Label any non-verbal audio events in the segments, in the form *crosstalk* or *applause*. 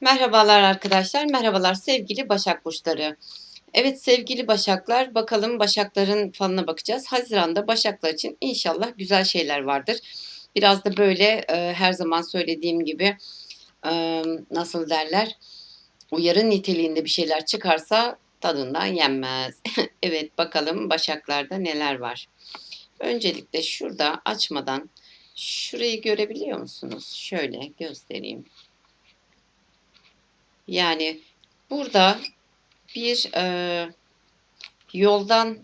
Merhabalar arkadaşlar, merhabalar sevgili Başak Burçları. Evet sevgili Başaklar, bakalım Başakların falına bakacağız. Haziranda Başaklar için inşallah güzel şeyler vardır. Biraz da böyle e, her zaman söylediğim gibi e, nasıl derler uyarı niteliğinde bir şeyler çıkarsa tadından yenmez. *laughs* evet bakalım Başaklarda neler var. Öncelikle şurada açmadan şurayı görebiliyor musunuz? Şöyle göstereyim. Yani burada bir e, yoldan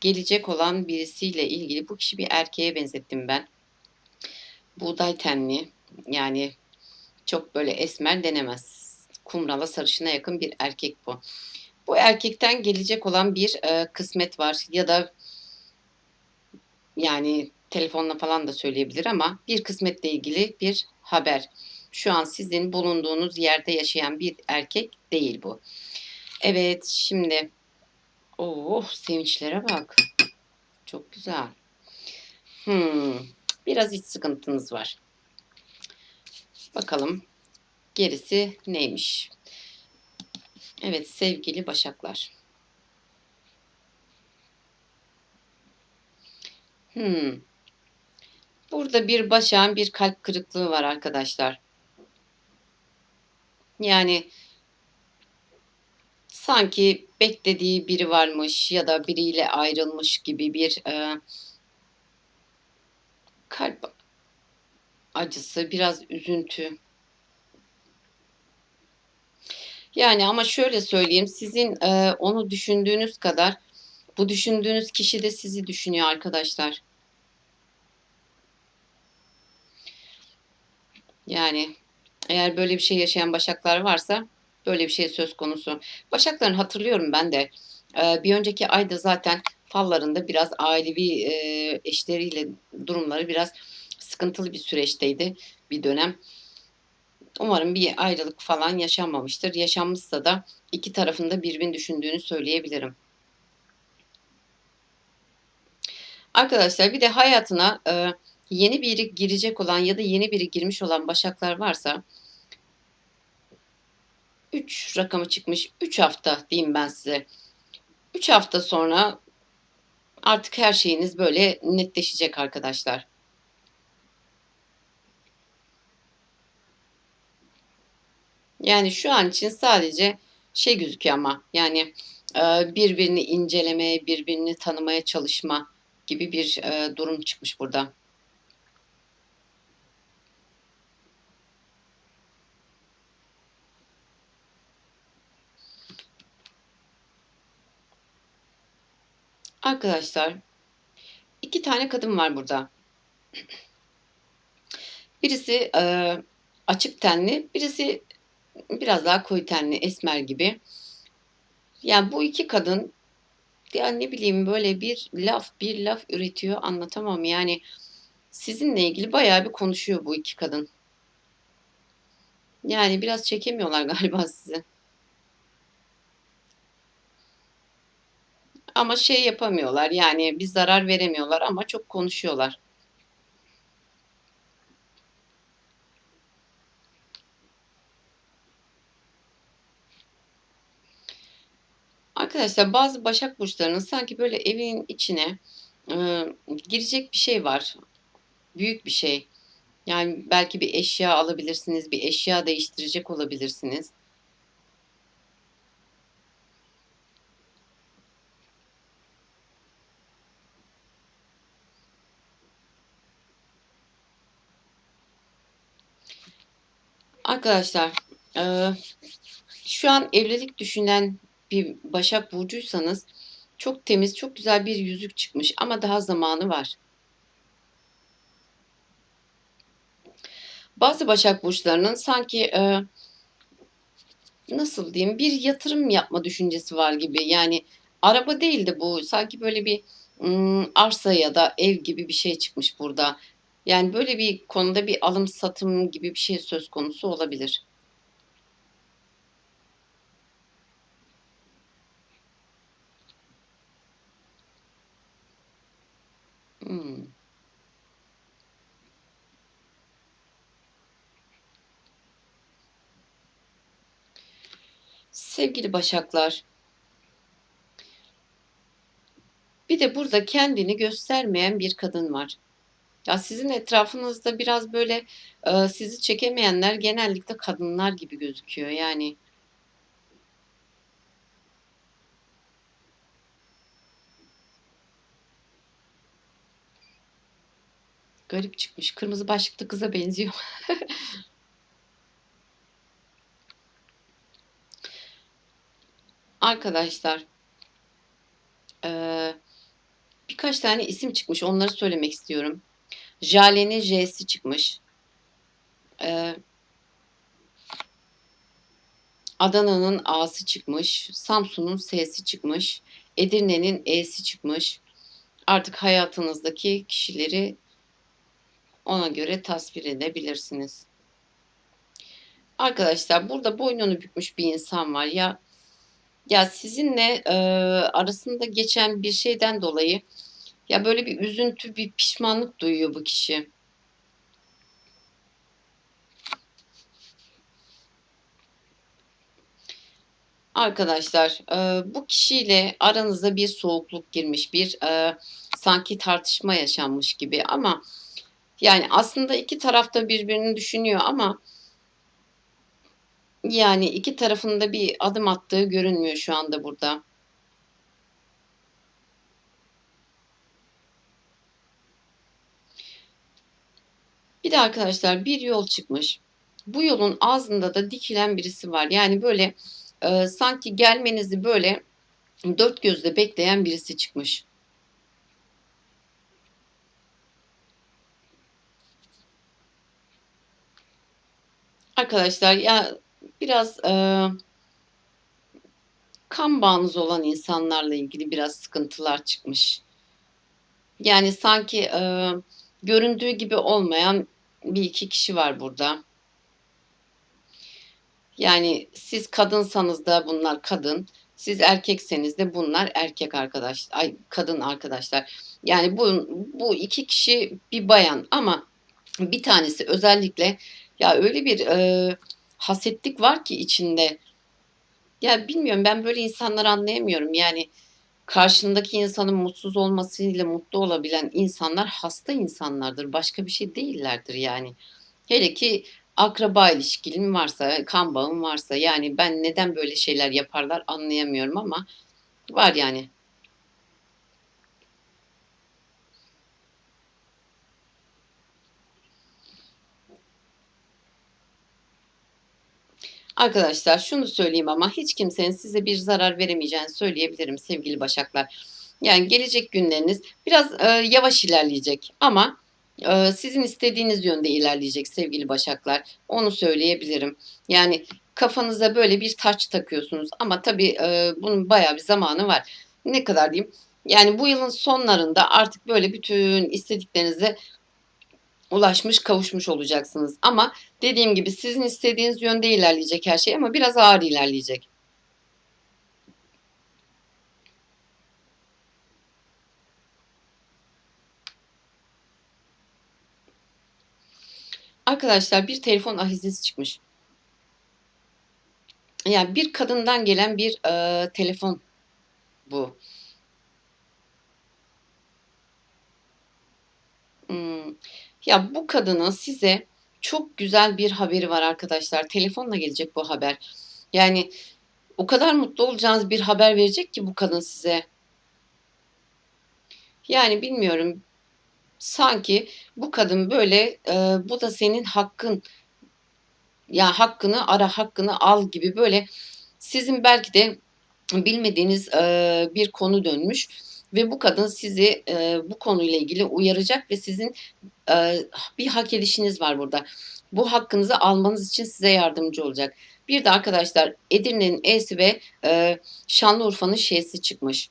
gelecek olan birisiyle ilgili bu kişi bir erkeğe benzettim ben. Buğday tenli yani çok böyle esmer denemez. Kumrala sarışına yakın bir erkek bu. Bu erkekten gelecek olan bir e, kısmet var ya da yani telefonla falan da söyleyebilir ama bir kısmetle ilgili bir haber. Şu an sizin bulunduğunuz yerde yaşayan bir erkek değil bu. Evet şimdi oh sevinçlere bak. Çok güzel. Hmm, biraz iç sıkıntınız var. Bakalım gerisi neymiş? Evet sevgili başaklar. Hmm. Burada bir başağın bir kalp kırıklığı var arkadaşlar. Yani sanki beklediği biri varmış ya da biriyle ayrılmış gibi bir e, kalp acısı, biraz üzüntü. Yani ama şöyle söyleyeyim, sizin e, onu düşündüğünüz kadar bu düşündüğünüz kişi de sizi düşünüyor arkadaşlar. Yani eğer böyle bir şey yaşayan başaklar varsa böyle bir şey söz konusu. Başakların hatırlıyorum ben de bir önceki ayda zaten fallarında biraz ailevi eşleriyle durumları biraz sıkıntılı bir süreçteydi bir dönem. Umarım bir ayrılık falan yaşanmamıştır. Yaşanmışsa da iki tarafında birbirini düşündüğünü söyleyebilirim. Arkadaşlar bir de hayatına e, yeni biri girecek olan ya da yeni biri girmiş olan başaklar varsa 3 rakamı çıkmış. 3 hafta diyeyim ben size. 3 hafta sonra artık her şeyiniz böyle netleşecek arkadaşlar. Yani şu an için sadece şey gözüküyor ama yani e, birbirini incelemeye, birbirini tanımaya çalışma gibi bir e, durum çıkmış burada. Arkadaşlar iki tane kadın var burada. Birisi e, açık tenli, birisi biraz daha koyu tenli, esmer gibi. Yani bu iki kadın ya ne bileyim böyle bir laf bir laf üretiyor anlatamam. Yani sizinle ilgili bayağı bir konuşuyor bu iki kadın. Yani biraz çekemiyorlar *laughs* galiba sizi. Ama şey yapamıyorlar yani bir zarar veremiyorlar ama çok konuşuyorlar. Arkadaşlar bazı Başak Burçlarının sanki böyle evin içine e, girecek bir şey var. Büyük bir şey. Yani belki bir eşya alabilirsiniz, bir eşya değiştirecek olabilirsiniz. Arkadaşlar, e, şu an evlilik düşünen bir Başak Burcuysanız çok temiz, çok güzel bir yüzük çıkmış ama daha zamanı var. Bazı Başak Burçlarının sanki e, nasıl diyeyim bir yatırım yapma düşüncesi var gibi. Yani araba değil de bu sanki böyle bir arsa ya da ev gibi bir şey çıkmış burada. Yani böyle bir konuda bir alım satım gibi bir şey söz konusu olabilir. Hmm. Sevgili Başaklar. Bir de burada kendini göstermeyen bir kadın var. Ya sizin etrafınızda biraz böyle e, sizi çekemeyenler genellikle kadınlar gibi gözüküyor. Yani garip çıkmış. Kırmızı başlıklı kıza benziyor. *laughs* Arkadaşlar e, birkaç tane isim çıkmış. Onları söylemek istiyorum. Jale'nin J'si çıkmış. E, Adana'nın A'sı çıkmış. Samsun'un S'si çıkmış. Edirne'nin E'si çıkmış. Artık hayatınızdaki kişileri ona göre tasvir edebilirsiniz. Arkadaşlar burada boynunu bükmüş bir insan var. Ya ya sizinle e, arasında geçen bir şeyden dolayı ya böyle bir üzüntü, bir pişmanlık duyuyor bu kişi. Arkadaşlar e, bu kişiyle aranıza bir soğukluk girmiş, bir e, sanki tartışma yaşanmış gibi ama yani aslında iki taraf da birbirini düşünüyor ama yani iki tarafında bir adım attığı görünmüyor şu anda burada. Bir de arkadaşlar bir yol çıkmış. Bu yolun ağzında da dikilen birisi var. Yani böyle e, sanki gelmenizi böyle dört gözle bekleyen birisi çıkmış. Arkadaşlar ya biraz e, kan bağınız olan insanlarla ilgili biraz sıkıntılar çıkmış. Yani sanki e, göründüğü gibi olmayan bir iki kişi var burada. Yani siz kadınsanız da bunlar kadın, siz erkekseniz de bunlar erkek arkadaş, ay kadın arkadaşlar. Yani bu bu iki kişi bir bayan ama bir tanesi özellikle ya öyle bir e, hasetlik var ki içinde. Ya bilmiyorum ben böyle insanları anlayamıyorum. Yani karşındaki insanın mutsuz olmasıyla mutlu olabilen insanlar hasta insanlardır. Başka bir şey değillerdir yani. Hele ki akraba ilişkin varsa, kan bağım varsa yani ben neden böyle şeyler yaparlar anlayamıyorum ama var yani. Arkadaşlar şunu söyleyeyim ama hiç kimsenin size bir zarar veremeyeceğini söyleyebilirim sevgili Başaklar. Yani gelecek günleriniz biraz e, yavaş ilerleyecek ama e, sizin istediğiniz yönde ilerleyecek sevgili Başaklar. Onu söyleyebilirim. Yani kafanıza böyle bir taç takıyorsunuz ama tabii e, bunun bayağı bir zamanı var. Ne kadar diyeyim? Yani bu yılın sonlarında artık böyle bütün istediklerinize ulaşmış, kavuşmuş olacaksınız. Ama dediğim gibi sizin istediğiniz yönde ilerleyecek her şey ama biraz ağır ilerleyecek. Arkadaşlar bir telefon ahizesi çıkmış. Yani bir kadından gelen bir e, telefon bu. Hmm. Ya bu kadının size çok güzel bir haberi var arkadaşlar. Telefonla gelecek bu haber. Yani o kadar mutlu olacağınız bir haber verecek ki bu kadın size. Yani bilmiyorum. Sanki bu kadın böyle e, bu da senin hakkın. Ya hakkını ara, hakkını al gibi böyle sizin belki de bilmediğiniz e, bir konu dönmüş ve bu kadın sizi e, bu konuyla ilgili uyaracak ve sizin bir hak edişiniz var burada. Bu hakkınızı almanız için size yardımcı olacak. Bir de arkadaşlar Edirne'nin E'si ve e, Şanlıurfa'nın Ş'si çıkmış.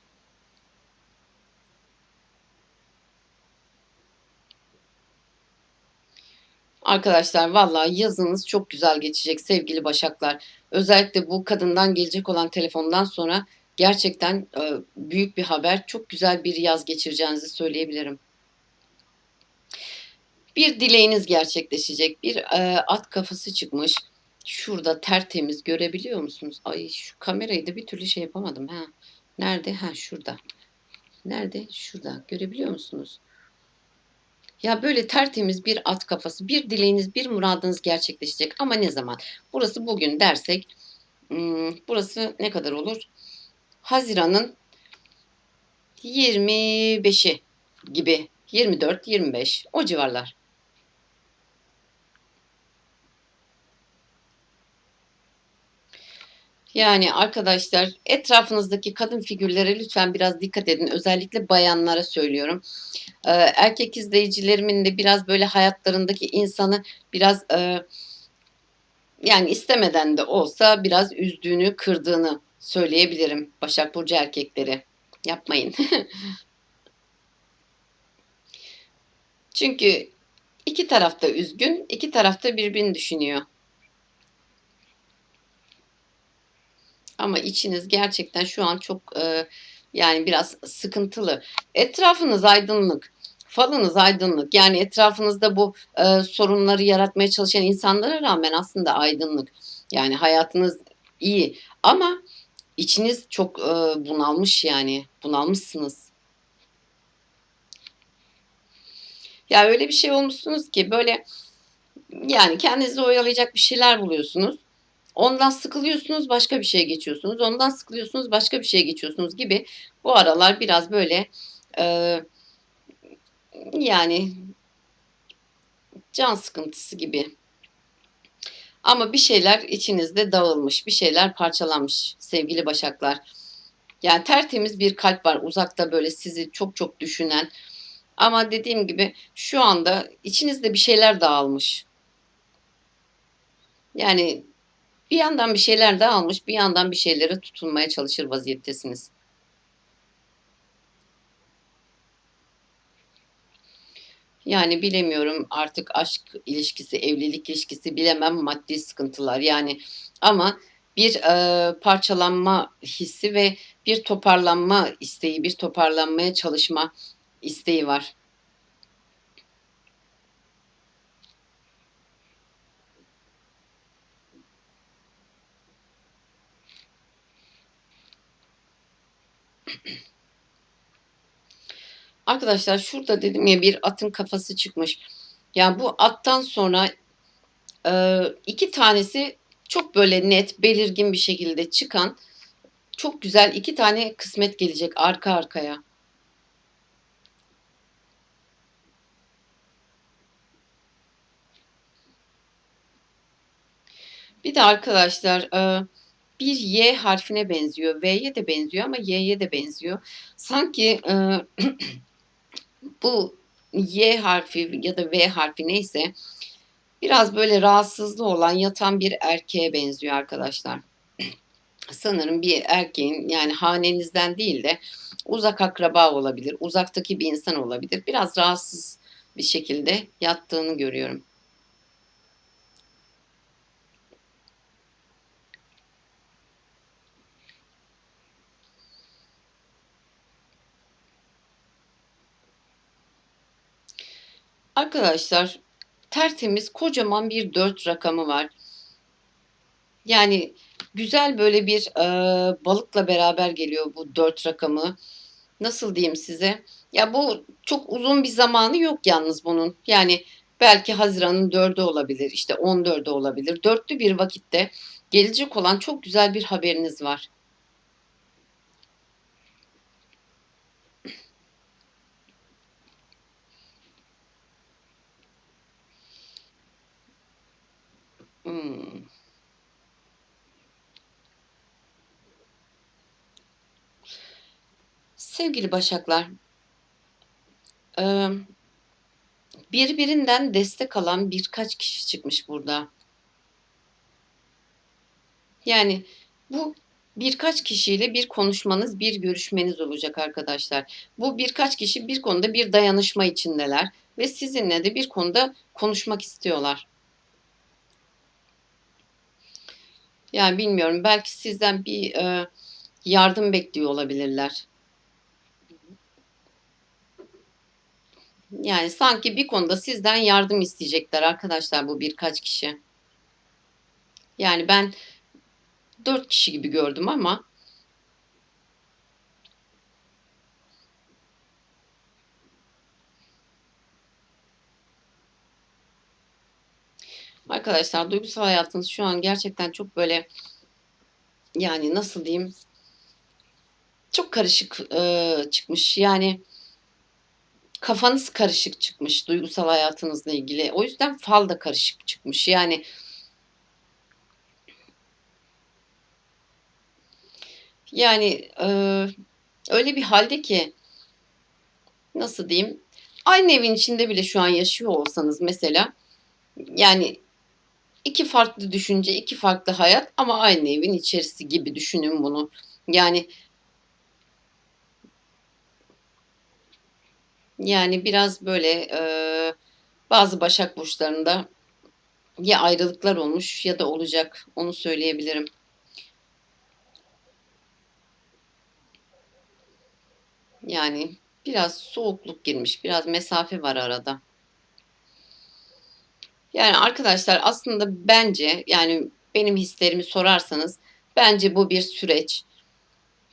Arkadaşlar vallahi yazınız çok güzel geçecek sevgili Başaklar. Özellikle bu kadından gelecek olan telefondan sonra gerçekten e, büyük bir haber. Çok güzel bir yaz geçireceğinizi söyleyebilirim. Bir dileğiniz gerçekleşecek. Bir e, at kafası çıkmış. Şurada tertemiz görebiliyor musunuz? Ay şu kamerayı da bir türlü şey yapamadım. Ha. Nerede? Ha şurada. Nerede? Şurada. Görebiliyor musunuz? Ya böyle tertemiz bir at kafası, bir dileğiniz, bir muradınız gerçekleşecek. Ama ne zaman? Burası bugün dersek, hmm, burası ne kadar olur? Haziran'ın 25'i gibi. 24, 25 o civarlar. Yani arkadaşlar etrafınızdaki kadın figürlere lütfen biraz dikkat edin. Özellikle bayanlara söylüyorum. Ee, erkek izleyicilerimin de biraz böyle hayatlarındaki insanı biraz e, yani istemeden de olsa biraz üzdüğünü, kırdığını söyleyebilirim Başak Burcu erkekleri. Yapmayın. *laughs* Çünkü iki tarafta üzgün, iki tarafta birbirini düşünüyor. Ama içiniz gerçekten şu an çok e, yani biraz sıkıntılı. Etrafınız aydınlık. Falınız aydınlık. Yani etrafınızda bu e, sorunları yaratmaya çalışan insanlara rağmen aslında aydınlık. Yani hayatınız iyi. Ama içiniz çok e, bunalmış yani. Bunalmışsınız. Ya öyle bir şey olmuşsunuz ki böyle yani kendinizi oyalayacak bir şeyler buluyorsunuz. Ondan sıkılıyorsunuz başka bir şeye geçiyorsunuz. Ondan sıkılıyorsunuz başka bir şeye geçiyorsunuz gibi. Bu aralar biraz böyle e, yani can sıkıntısı gibi. Ama bir şeyler içinizde dağılmış, bir şeyler parçalanmış sevgili başaklar. Yani tertemiz bir kalp var uzakta böyle sizi çok çok düşünen. Ama dediğim gibi şu anda içinizde bir şeyler dağılmış. Yani bir yandan bir şeyler dağılmış, bir yandan bir şeylere tutunmaya çalışır vaziyettesiniz. Yani bilemiyorum artık aşk ilişkisi, evlilik ilişkisi bilemem maddi sıkıntılar yani ama bir e, parçalanma hissi ve bir toparlanma isteği, bir toparlanmaya çalışma isteği var. Arkadaşlar şurada dedim ya bir atın kafası çıkmış. Yani bu attan sonra e, iki tanesi çok böyle net, belirgin bir şekilde çıkan çok güzel iki tane kısmet gelecek arka arkaya. Bir de arkadaşlar e, bir Y harfine benziyor. V'ye de benziyor ama Y'ye de benziyor. Sanki e, *clears throat* bu Y harfi ya da V harfi neyse biraz böyle rahatsızlığı olan yatan bir erkeğe benziyor arkadaşlar. *clears throat* Sanırım bir erkeğin yani hanenizden değil de uzak akraba olabilir, uzaktaki bir insan olabilir. Biraz rahatsız bir şekilde yattığını görüyorum. Arkadaşlar tertemiz kocaman bir dört rakamı var. Yani güzel böyle bir e, balıkla beraber geliyor bu dört rakamı. Nasıl diyeyim size? Ya bu çok uzun bir zamanı yok yalnız bunun. Yani belki Haziran'ın dördü olabilir, işte on dördü olabilir. Dörtlü bir vakitte gelecek olan çok güzel bir haberiniz var. Hmm. Sevgili Başaklar, birbirinden destek alan birkaç kişi çıkmış burada. Yani bu birkaç kişiyle bir konuşmanız, bir görüşmeniz olacak arkadaşlar. Bu birkaç kişi bir konuda bir dayanışma içindeler ve sizinle de bir konuda konuşmak istiyorlar. Yani bilmiyorum belki sizden bir yardım bekliyor olabilirler. Yani sanki bir konuda sizden yardım isteyecekler arkadaşlar bu birkaç kişi. Yani ben 4 kişi gibi gördüm ama Arkadaşlar duygusal hayatınız şu an gerçekten çok böyle yani nasıl diyeyim çok karışık e, çıkmış. Yani kafanız karışık çıkmış duygusal hayatınızla ilgili. O yüzden fal da karışık çıkmış. Yani yani e, öyle bir halde ki nasıl diyeyim aynı evin içinde bile şu an yaşıyor olsanız mesela yani iki farklı düşünce, iki farklı hayat ama aynı evin içerisi gibi düşünün bunu. Yani yani biraz böyle e, bazı Başak burçlarında ya ayrılıklar olmuş ya da olacak. Onu söyleyebilirim. Yani biraz soğukluk girmiş, biraz mesafe var arada. Yani arkadaşlar aslında bence yani benim hislerimi sorarsanız bence bu bir süreç.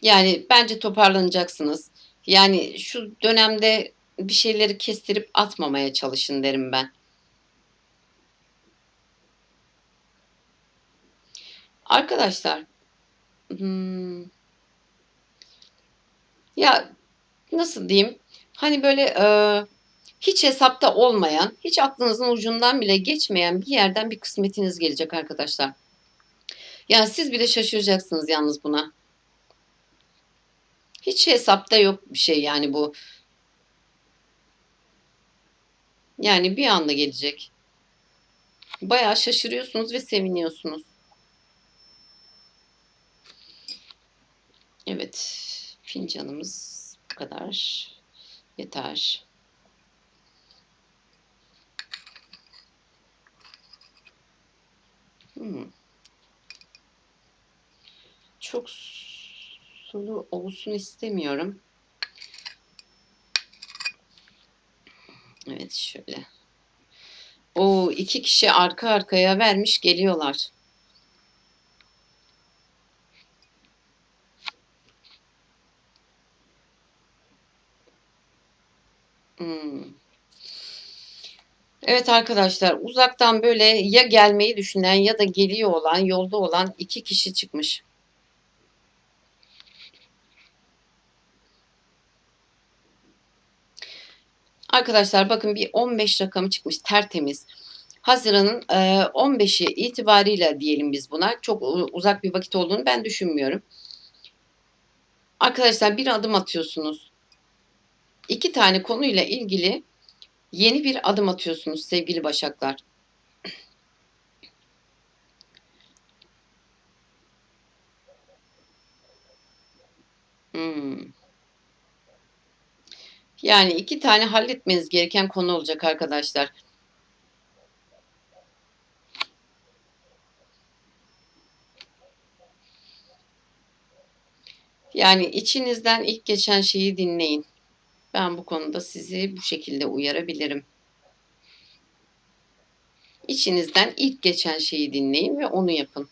Yani bence toparlanacaksınız. Yani şu dönemde bir şeyleri kestirip atmamaya çalışın derim ben. Arkadaşlar hmm, ya nasıl diyeyim? Hani böyle e, hiç hesapta olmayan, hiç aklınızın ucundan bile geçmeyen bir yerden bir kısmetiniz gelecek arkadaşlar. Yani siz bile şaşıracaksınız yalnız buna. Hiç hesapta yok bir şey yani bu. Yani bir anda gelecek. Bayağı şaşırıyorsunuz ve seviniyorsunuz. Evet, fincanımız bu kadar. Yeter. Hmm. Çok sulu olsun istemiyorum. Evet şöyle. O iki kişi arka arkaya vermiş geliyorlar. Hmm. Evet arkadaşlar uzaktan böyle ya gelmeyi düşünen ya da geliyor olan yolda olan iki kişi çıkmış. Arkadaşlar bakın bir 15 rakamı çıkmış tertemiz. Haziran'ın 15'i e, itibariyle diyelim biz buna. Çok uzak bir vakit olduğunu ben düşünmüyorum. Arkadaşlar bir adım atıyorsunuz. İki tane konuyla ilgili yeni bir adım atıyorsunuz sevgili Başaklar. Hmm. Yani iki tane halletmeniz gereken konu olacak arkadaşlar. Yani içinizden ilk geçen şeyi dinleyin. Ben bu konuda sizi bu şekilde uyarabilirim. İçinizden ilk geçen şeyi dinleyin ve onu yapın.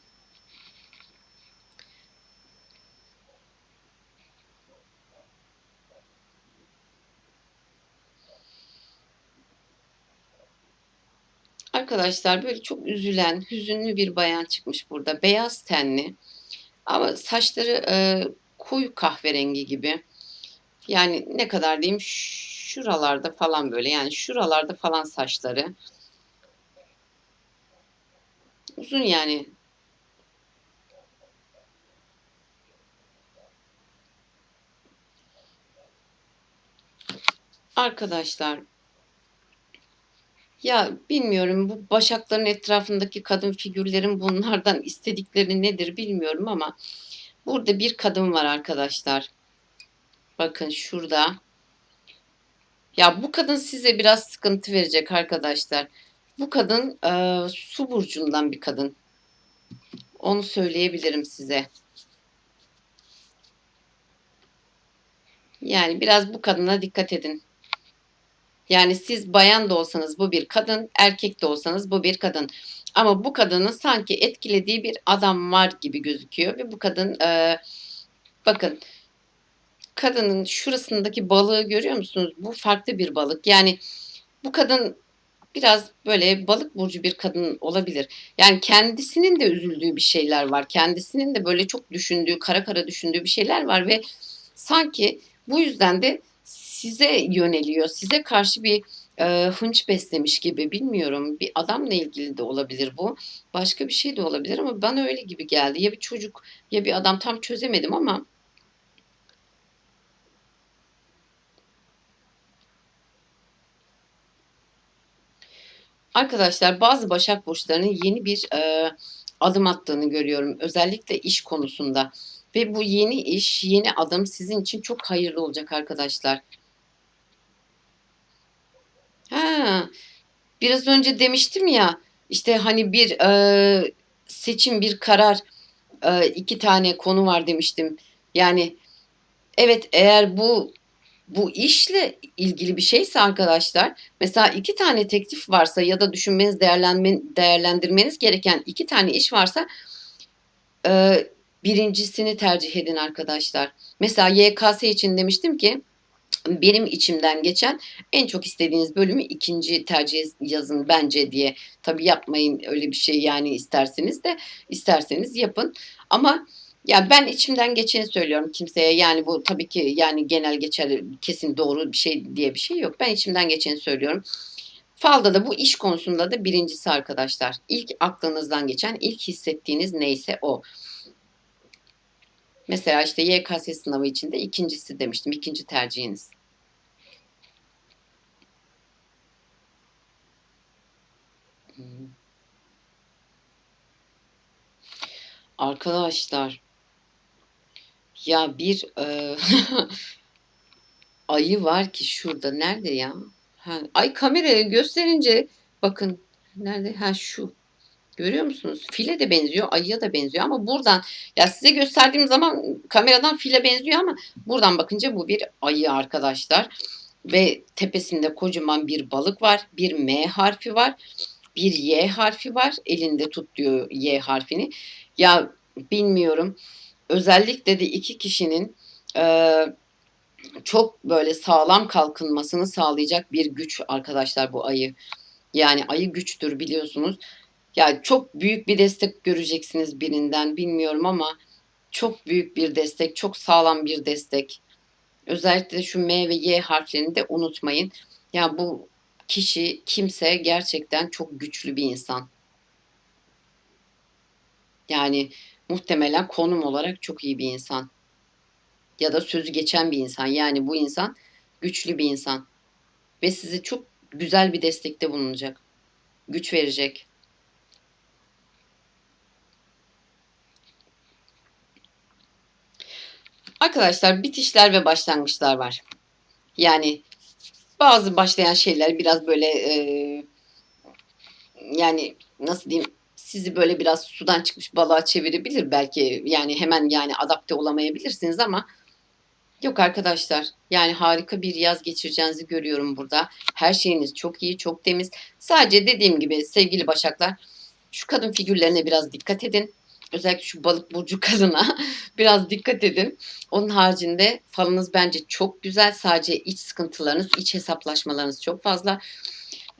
Arkadaşlar böyle çok üzülen, hüzünlü bir bayan çıkmış burada. Beyaz tenli ama saçları e, koyu kahverengi gibi. Yani ne kadar diyeyim şuralarda falan böyle yani şuralarda falan saçları. Uzun yani. Arkadaşlar ya bilmiyorum bu başakların etrafındaki kadın figürlerin bunlardan *laughs* istedikleri nedir bilmiyorum ama burada bir kadın var arkadaşlar. Bakın şurada. Ya bu kadın size biraz sıkıntı verecek arkadaşlar. Bu kadın e, su burcundan bir kadın. Onu söyleyebilirim size. Yani biraz bu kadına dikkat edin. Yani siz bayan da olsanız bu bir kadın, erkek de olsanız bu bir kadın. Ama bu kadının sanki etkilediği bir adam var gibi gözüküyor ve bu kadın e, bakın kadının şurasındaki balığı görüyor musunuz? Bu farklı bir balık. Yani bu kadın biraz böyle balık burcu bir kadın olabilir. Yani kendisinin de üzüldüğü bir şeyler var. Kendisinin de böyle çok düşündüğü, kara kara düşündüğü bir şeyler var ve sanki bu yüzden de size yöneliyor. Size karşı bir e, hınç beslemiş gibi bilmiyorum. Bir adamla ilgili de olabilir bu. Başka bir şey de olabilir ama bana öyle gibi geldi. Ya bir çocuk ya bir adam tam çözemedim ama Arkadaşlar bazı Başak Burçlarının yeni bir e, adım attığını görüyorum. Özellikle iş konusunda. Ve bu yeni iş, yeni adım sizin için çok hayırlı olacak arkadaşlar. Ha, biraz önce demiştim ya işte hani bir e, seçim, bir karar, e, iki tane konu var demiştim. Yani evet eğer bu bu işle ilgili bir şeyse arkadaşlar mesela iki tane teklif varsa ya da düşünmeniz değerlendirmeniz gereken iki tane iş varsa e, birincisini tercih edin arkadaşlar. Mesela YKS için demiştim ki benim içimden geçen en çok istediğiniz bölümü ikinci tercih yazın bence diye. Tabii yapmayın öyle bir şey yani isterseniz de isterseniz yapın. Ama ya ben içimden geçeni söylüyorum kimseye. Yani bu tabii ki yani genel geçerli kesin doğru bir şey diye bir şey yok. Ben içimden geçeni söylüyorum. Falda da bu iş konusunda da birincisi arkadaşlar. İlk aklınızdan geçen, ilk hissettiğiniz neyse o. Mesela işte YKS sınavı içinde ikincisi demiştim. ikinci tercihiniz. Hmm. Arkadaşlar ya bir e, *laughs* ayı var ki şurada. Nerede ya? Ha, ay kameraya gösterince bakın nerede? Ha şu. Görüyor musunuz? File de benziyor, ayıya da benziyor ama buradan ya size gösterdiğim zaman kameradan file benziyor ama buradan bakınca bu bir ayı arkadaşlar. Ve tepesinde kocaman bir balık var. Bir M harfi var. Bir Y harfi var. Elinde tut diyor Y harfini. Ya bilmiyorum. Özellikle de iki kişinin e, çok böyle sağlam kalkınmasını sağlayacak bir güç arkadaşlar bu ayı. Yani ayı güçtür biliyorsunuz. Yani çok büyük bir destek göreceksiniz birinden bilmiyorum ama çok büyük bir destek, çok sağlam bir destek. Özellikle şu M ve Y harflerini de unutmayın. Ya yani bu kişi, kimse gerçekten çok güçlü bir insan. Yani muhtemelen konum olarak çok iyi bir insan. Ya da sözü geçen bir insan. Yani bu insan güçlü bir insan. Ve size çok güzel bir destekte bulunacak. Güç verecek. Arkadaşlar bitişler ve başlangıçlar var. Yani bazı başlayan şeyler biraz böyle e, yani nasıl diyeyim sizi böyle biraz sudan çıkmış balığa çevirebilir belki. Yani hemen yani adapte olamayabilirsiniz ama yok arkadaşlar. Yani harika bir yaz geçireceğinizi görüyorum burada. Her şeyiniz çok iyi, çok temiz. Sadece dediğim gibi sevgili başaklar şu kadın figürlerine biraz dikkat edin. Özellikle şu balık burcu kadına *laughs* biraz dikkat edin. Onun haricinde falınız bence çok güzel. Sadece iç sıkıntılarınız, iç hesaplaşmalarınız çok fazla.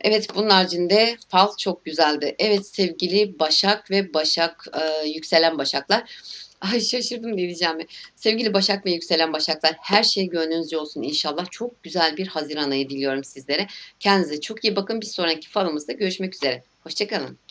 Evet bunun haricinde fal çok güzeldi. Evet sevgili Başak ve Başak e, yükselen Başaklar. *laughs* Ay şaşırdım ne diyeceğimi. Sevgili Başak ve yükselen Başaklar her şey gönlünüzce olsun inşallah. Çok güzel bir Haziran ayı diliyorum sizlere. Kendinize çok iyi bakın. Bir sonraki falımızda görüşmek üzere. Hoşçakalın.